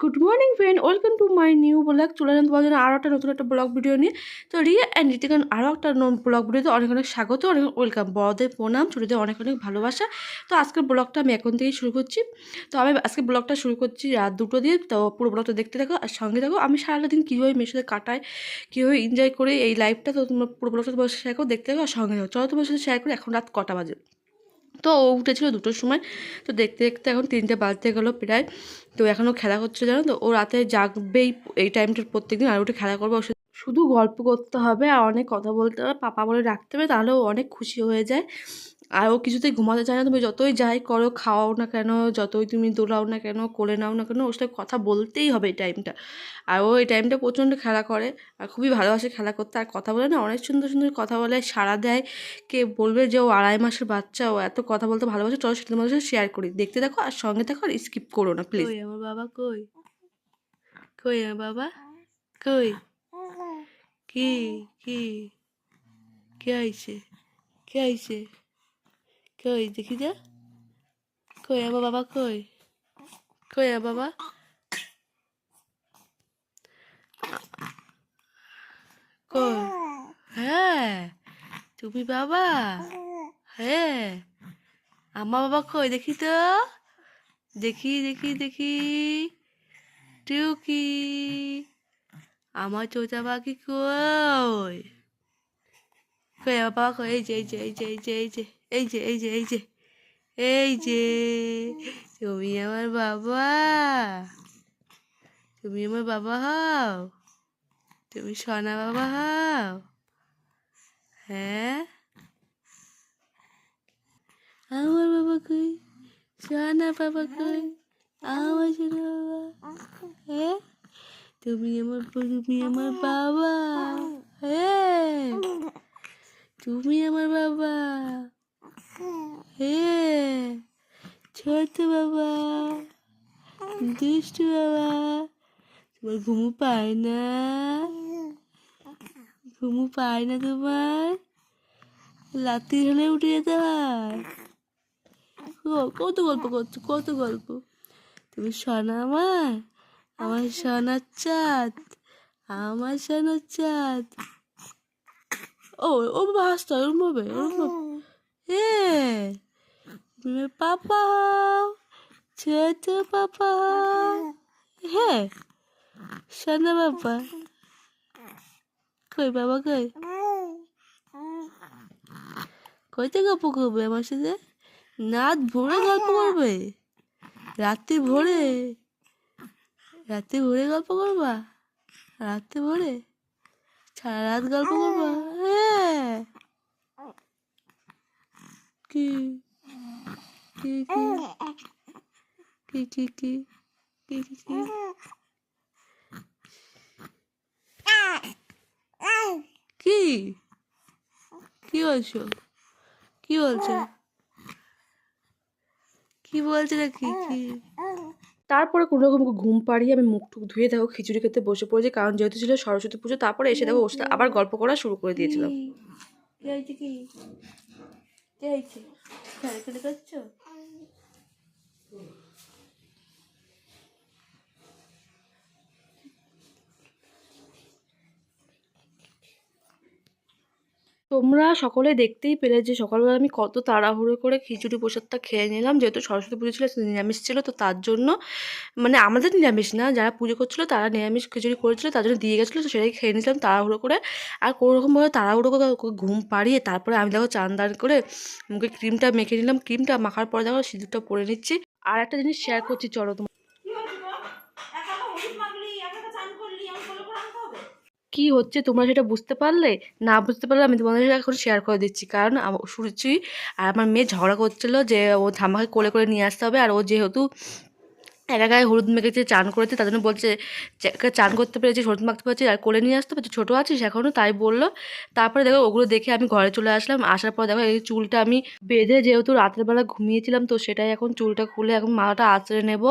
Good morning friend welcome to my new blog চলে যান তোমার জন্য আরও একটা নতুন একটা ব্লগ ভিডিও নিয়ে। তো রিয়া অ্যান্ড রিতিকান আরও একটা ব্লগ ভিডিওতে অনেক অনেক স্বাগত, অনেক ওয়েলকাম বড়দের প্রণাম, ছোটোদের অনেক অনেক ভালোবাসা। তো আজকের ব্লগটা আমি এখন থেকেই শুরু করছি। তো আমি আজকে ব্লগটা শুরু করছি রাত দুটো দিয়ে। তো পুরো ব্লগটা দেখতে থাকো আর সঙ্গে থাকো। আমি সারাটা দিন কীভাবে মেয়ের সাথে কাটাই, কীভাবে এনজয় করে এই লাইফটা তো তোমরা পুরো ব্লগটা তোমার শেয়ার করো, দেখতে থাকো আর সঙ্গে থাকো। চলো তোমার সাথে শেয়ার করে। এখন রাত কটা বাজে? তো ও উঠেছিল দুটোর সময়। তো দেখতে দেখতে এখন তিনটে বাজতে গেলো প্রায়। তো এখনও খেলা হচ্ছে জানো তো? ও রাতে জাগবেই এই টাইমটার প্রত্যেকদিন, আর উঠে খেলা করব ওর শুধু গল্প করতে হবে আর অনেক কথা বলতে হবে। পাপা বলে রাখতে হবে, তাহলে ও অনেক খুশি হয়ে যায়। আর ও কিছুতেই ঘুমাতে চায় না। তুমি যতই যাই করো, খাওয়াও না কেন, যতই তুমি দোলাও না কেন, কোলে নাও না কেন, ওর সাথে কথা বলতেই হবে এই টাইমটা আর ও এই টাইমটা প্রচণ্ড খেলা করে আর খুবই ভালোবাসে খেলা করতে। আর কথা বলে না, অনেক সুন্দর সুন্দর কথা বলে, সাড়া দেয়। কে বলবে যে ও আড়াই মাসের বাচ্চা, ও এত কথা বলতে ভালোবাসে। চলো সেটা তোমাদের সাথে শেয়ার করি। দেখতে দেখো আর সঙ্গে থাকো আর স্কিপ করো না প্লিজ আমার বাবা কই? কই আমার বাবা? কই? কি কি? কে আইছে কে আইছে কই, দেখি যা। কই আমার বাবা কই? কই আমার বাবা? কই? হ্যাঁ তুমি বাবা? হ্যাঁ। আমার বাবা কই, দেখি তো। দেখি দেখি দেখি। টুকি। আমার চোচা পাখি কই? কই আমার বাবা কই এই যে এই যে এই যে এই যে এই যে এই যে এই যে এই যে এই যে তুমি আমার বাবা তুমি আমার বাবা হও তুমি সোনা বাবা হও হ্যাঁ আমার বাবা কই সোনা বাবা কই আমার সোনা বাবা হ্যাঁ তুমি আমার তুমি আমার বাবা হ্যাঁ তুমি আমার বাবা। হ্যাঁ ছোট বাবা, দুষ্টু বাবা। তোমার ঘুমু পায় না। ঘুমু পায় না তোমার। রাত্রি হলে উঠে যেতে হয়। কত গল্প করছ, কত গল্প। তুমি শোনা আমার আমার সোনার চাঁদ, আমার সোনার চাঁদ। Oh, 엄마 왔어, 엄마배, 엄마. 예. 빠빠. 제트 빠빠. 예. 샤나 빠빠. 거의 봐봐, 거의. কই থেকে গল্প করবে আমার সাথে রাত ভোরে গল্প করবে রাতে ভোরে রাতে ভোরে গল্প করবা রাতে ভোরে সারা রাত গল্প করবা কি? কি কি? কি কি কি? কি কি কি? কি? কি বলছো? কি বলছো? কি বলছো না কি কি? তারপরে কোনো রকম ঘুম পাড়িয়ে আমি মুখ টুক ধুয়ে দেখো খিচুড়ি খেতে বসে পড়েছি কারণ যেহেতু ছিল সরস্বতী পুজো তারপরে এসে দেখো আবার গল্প করা শুরু করে দিয়েছিলাম। কে হয়েছে হ্যাঁ, খেলাখেলি করছ? তোমরা সকলে দেখতেই পেলে যে সকালবেলা আমি কত তাড়াহুড়ো করে খিচুড়ি প্রসাদটা খেয়ে নিলাম। যেহেতু সরস্বতী পুজো ছিল নিরামিষ ছিল, তো তার জন্য মানে আমাদের নিরামিষ না, যারা পুজো করছিল তারা নিরামিষ খিচুড়ি করেছিল, তার জন্য দিয়ে গেছিল, তো সেটাই খেয়ে নিয়েছিলাম তাড়াহুড়ো করে। আর কোনো রকমভাবে তাড়াহুড়ো করে ঘুম পাড়িয়ে তারপরে আমি দেখো চান দান করে মুখে ক্রিমটা মেখে নিলাম। ক্রিমটা মাখার পরে দেখো সিঁদুরটা পরে নিচ্ছি। আর একটা জিনিস শেয়ার করছি, চলো কি হচ্ছে? তোমরা সেটা বুঝতে পারলে? না বুঝতে পারলে আমি তোমাদের সাথে এখন শেয়ার করে দিচ্ছি। কারণ সুরুচি আর আমার মেয়ে ঝগড়া করছিল যে ও ঠাম্মাকে কোলে করে নিয়ে আসতে হবে আর ও যেহেতু একা গায়ে হলুদ মেখেছে, চান করেছে, তার জন্য বলছে চান করতে পেরেছি হলুদ মাখতে পেরেছি, আর কোলে নিয়ে আসতে পেরেছি, ছোটো আছিস এখনও তাই বলল। তারপরে দেখো, ওগুলো দেখে আমি ঘরে চলে আসলাম, আসার পর দেখো, এই চুলটা আমি বেঁধে যেহেতু রাতের বেলা ঘুমিয়েছিলাম, তো সেটাই এখন চুলটা খুলে এখন মালাটা আঁচড়ে নেব।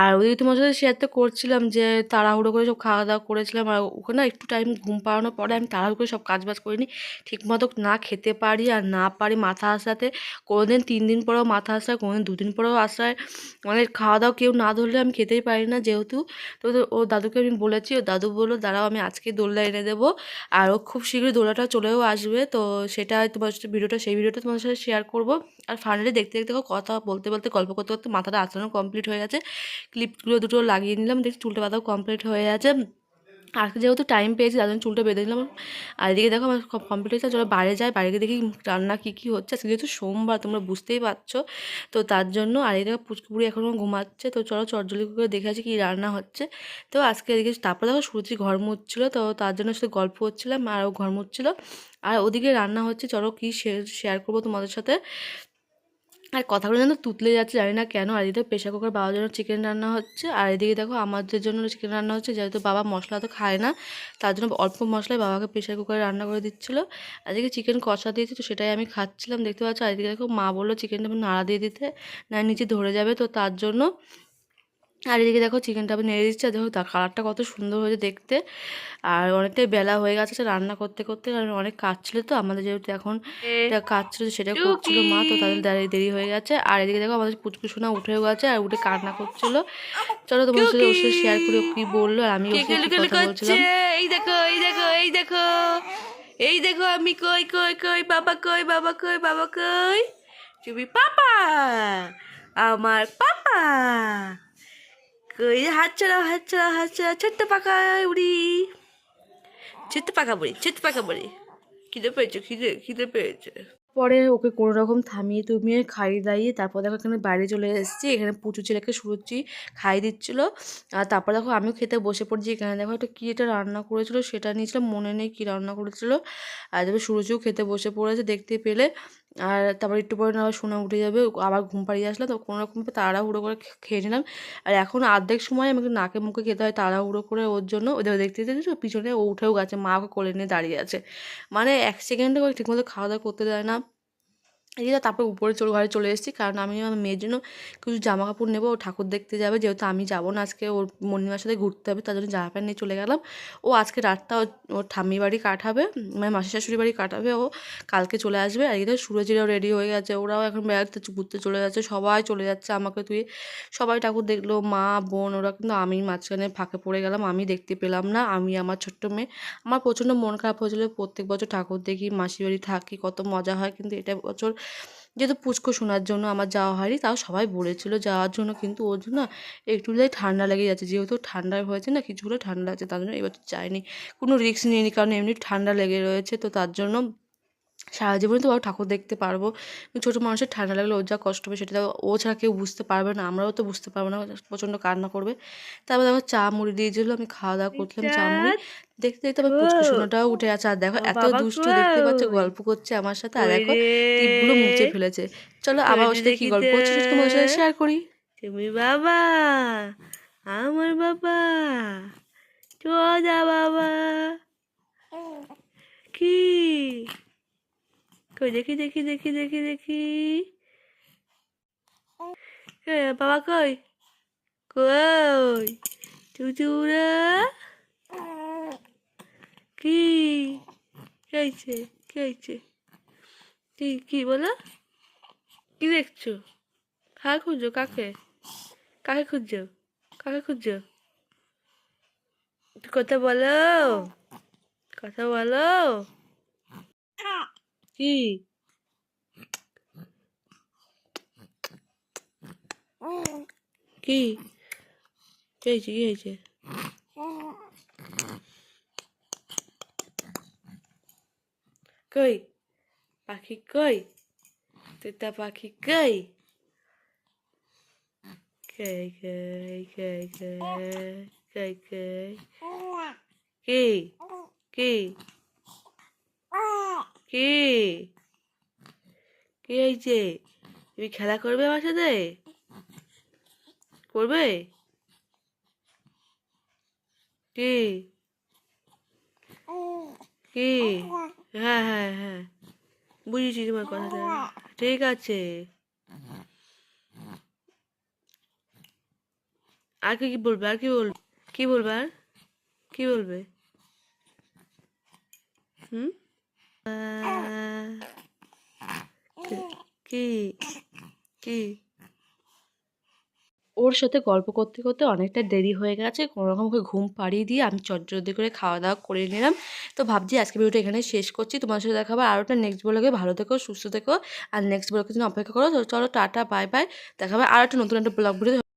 আর ওই তোমার সাথে শেয়ার তো করছিলাম যে, তাড়াহুড়ো করে সব খাওয়া দাওয়া করেছিলাম, আর ওখানে একটু টাইম ঘুম পাড়ানোর পরে আমি তাড়াহুড়ো করে সব কাজ বাজ করিনি, ঠিকমতো না খেতে পারি আর না পারি মাথা আসাতে কোনোদিন তিন দিন পরেও মাথা আসায় কোনোদিন দুদিন পরেও আসায় মানে খাওয়া দাওয়া কেউ না না ধরলে আমি খেতেই পারি না যেহেতু। তো ও দাদুকে আমি বলেছি, ও দাদু বলল, দাঁড়াও, আমি আজকে দোলনা এনে দেবো। আর ও খুব শীঘ্রই দোলাটা চলেও আসবে। তো সেটা তোমার সাথে, ভিডিওটা, সেই ভিডিওটা তোমার সাথে শেয়ার করব। আর ফাইনালি দেখতে দেখতে দেখো, কথা বলতে বলতে, গল্প করতে করতে মাথাটা আঁচড়ানো কমপ্লিট হয়ে গেছে। ক্লিপগুলো দুটো লাগিয়ে নিলাম দেখি চুলটা বাঁধাও কমপ্লিট হয়ে গেছে। আর যেহেতু টাইম পেয়েছি, তার জন্য চুলটা বেঁধে নিলাম আর এদিকে দেখো আমার কমপ্লিট হয়েছে চলো বাইরে যায়, বাইরে গিয়ে দেখি রান্না কী কী হচ্ছে। আজকে যেহেতু সোমবার, তোমরা বুঝতেই পারছ। তো তার জন্য, আর এদিকে পুচকুপুরি এখনও ঘুমাচ্ছে। তো চলো চটজলি করে দেখে আছি কী রান্না হচ্ছে। তো আজকে এদিকে তারপরে দেখো সুরুচি ঘর মুচ্ছিলো তো তার জন্য সাথে গল্প হচ্ছিলাম, আর ও ঘর মুচ্ছিলো আর ওদিকে রান্না হচ্ছে, চলো কী শেয়ার করব তোমাদের সাথে। আর কথাগুলো যেন তুতলে যাচ্ছে, জানি না কেন। আর এদিকে প্রেশার কুকার বাবার জন্য চিকেন রান্না হচ্ছে, আর এদিকে দেখো আমাদের জন্য চিকেন রান্না হচ্ছে, যেহেতু বাবা মশলা তো খায় না, তার জন্য অল্প মশলায় বাবাকে প্রেশার কুকারে রান্না করে দিচ্ছিল। এদিকে চিকেন কষা দিয়েছে তো সেটাই আমি খাচ্ছিলাম, দেখতে পাচ্ছ? আর এদিকে দেখো মা বলল চিকেনটা নাড়া দিয়ে দিতে, না নিচে ধরে যাবে তো তার জন্য। আর এদিকে দেখো চিকেনটা আমি নেড়ে দিচ্ছি আর দেখো তার কালারটা কত সুন্দর হয়েছে দেখতে। আর অনেকটাই বেলা হয়ে গেছে রান্না করতে করতে কারণ অনেক কাজ ছিল তো আমাদের যেহেতু এখন কাজ ছিল সেটা করছিল মা তো তাদের দেরি হয়ে গেছে। আর এদিকে দেখো আমাদের পুচকুসোনা উঠেও গেছে আর উঠে কান্না করছিল। চলো তোমার সাথে ওর সাথে শেয়ার করে কি বলল আর আমি এই দেখো এই দেখো এই দেখো এই দেখো আমি কই কই কই বাবা কই বাবা কই বাবা কই? তুমি পাপা! আমার পাপা! কই হাত চালাও হাত চালাও হাত চালাও ছোট্ট পাকা উড়ি ছোট্ট পাকা বুড়ি ছোট্ট পাকা বুড়ি খিদে পেয়েছে খিদে খিদে পেয়েছে পরে ওকে কোনো রকম থামিয়ে তুমিয়ে খাইয়ে দাইয়ে তারপর দেখো এখানে বাইরে চলে এসেছি, এখানে পুচু ছেলেকে সুরুচি খাইয়ে দিচ্ছিল। আর তারপর দেখো আমিও খেতে বসে পড়ছি, এখানে দেখো একটা কী এটা রান্না করেছিল সেটা নিয়েছিলাম মনে নেই কী রান্না করেছিল। আর তারপর সুরুচিও খেতে বসে পড়েছে দেখতে পেলে। আর তারপর একটু পরে আবার শোনা উঠে যাবে, আবার ঘুম পাড়িয়ে আসলে তো কোনো রকম তাড়াহুড়ো করে খেয়ে নিলাম। আর এখন অর্ধেক সময় আমাকে নাকে মুখে খেতে হয় তাড়াহুড়ো করে ওর জন্য। ওদের দেখতে দেখতে পিছনে ও উঠেও গেছে, মা ওকে কোলে নিয়ে দাঁড়িয়ে আছে। মানে এক সেকেন্ডে ঠিকমতো খাওয়া দাওয়া করতে দেয় না। এদিকে তারপর উপরে চলে ঘরে চলে এসেছি। কারণ আমি আমার মেয়ের জন্য কিছু জামা কাপড় নেব, ও ঠাকুর দেখতে যাবে। যেহেতু আমি যাব না আজকে, ওর মর্নিমার সাথে ঘুরতে হবে, তার জন্য জামা প্যান্ট নিয়ে চলে গেলাম। ও আজকে রাতটা ওর- ঠাম্মি বাড়ি কাটাবে মানে মাসি শাশুড়ি বাড়ি কাটাবে, ও কালকে চলে আসবে। আর এদিকে সুরজিরাও রেডি হয়ে গেছে, ওরাও এখন বেড়াতে ঘুরতে চলে যাচ্ছে, সবাই চলে যাচ্ছে আমাকে তুই। সবাই ঠাকুর দেখল, মা, বোন, ওরা কিন্তু আমি মাঝখানে ফাঁকে পড়ে গেলাম, আমি দেখতে পেলাম না, আমি আমার ছোট্ট মেয়ে। আমার প্রচণ্ড মন খারাপ হয়েছিল, প্রত্যেক বছর ঠাকুর দেখি মাসি বাড়ি থাকি, কত মজা হয়, কিন্তু এটা বছর যেহেতু পুচকো শোনার জন্য আমার যাওয়া হয়নি, তাও সবাই বলেছিল যাওয়ার জন্য, কিন্তু ওর জন্য একটু ঠান্ডা লেগে যাচ্ছে। যেহেতু ঠান্ডা হয়েছে না কিছু হলে ঠান্ডা আছে তার জন্য এবার যায়নি কোনো রিস্ক নিইনি, কারণ এমনি ঠান্ডা লেগে রয়েছে, তো তার জন্য সারা জীবনে তো ঠাকুর দেখতে পারব। ছোটো মানুষের ঠান্ডা লাগলে ওর যা কষ্ট হবে সেটা ও ছাড়া কেউ বুঝতে পারবে না আমরাও তো বুঝতে পারব না প্রচণ্ড কান্না করবে। তারপর দেখো চা মুড়ি দিয়েছিল আমি খাওয়া দাওয়া করছিলাম চা মুড়ি। দেখতে দেখতে আবার পুচকু সোনাটাও উঠে আছে আর দেখো এত দুষ্ট দেখতে পাচ্ছ গল্প করছে আমার সাথে আর দেখো? টিপগুলো মুছে ফেলেছে। চলো আমার ওর সাথে কি গল্প করছে তোমার সাথে শেয়ার করি। তুমি বাবা আমার বাবা চোদা বাবা কি কই, দেখি দেখি দেখি দেখি দেখি। বাবা কই? কই? চুচুরা কি? কি হয়েছে? কি কি বলো? কি দেখছ? কাকে খুঁজছো? কাকে? কাকে খুঁজছো? কাকে খুঁজছো? কথা বলো। কথা বলো। কি কি কি হয়েছে কি হয়েছে কই পাখি কই তোতা পাখি কই কই কই কই কই কই কই কি? কে হয়েছে তুমি খেলা করবে আমার সাথে? করবে? কি? কি? হ্যাঁ হ্যাঁ হ্যাঁ। বুঝেছি তোমার কথাটা। ঠিক আছে। আর কি বলবে? আর কি বলবে? কি বলবে আর? কি বলবে? হুম? ওর সাথে গল্প করতে করতে অনেকটা দেরি হয়ে গেছে। কোনো রকম করে ঘুম পাড়িয়ে দিয়ে আমি চটজলদি করে খাওয়া দাওয়া করে নিলাম। তো ভাবছি আজকে ভিডিওটা এখানে শেষ করছি। তোমার সাথে দেখাবো আর ওটা নেক্সট ব্লগে ভালো থেকো, সুস্থ থেকো, আর নেক্সট ব্লগের জন্য অপেক্ষা করো। চলো টাটা বাই বাই দেখাবে আর একটা নতুন একটা ব্লগ ভিডিও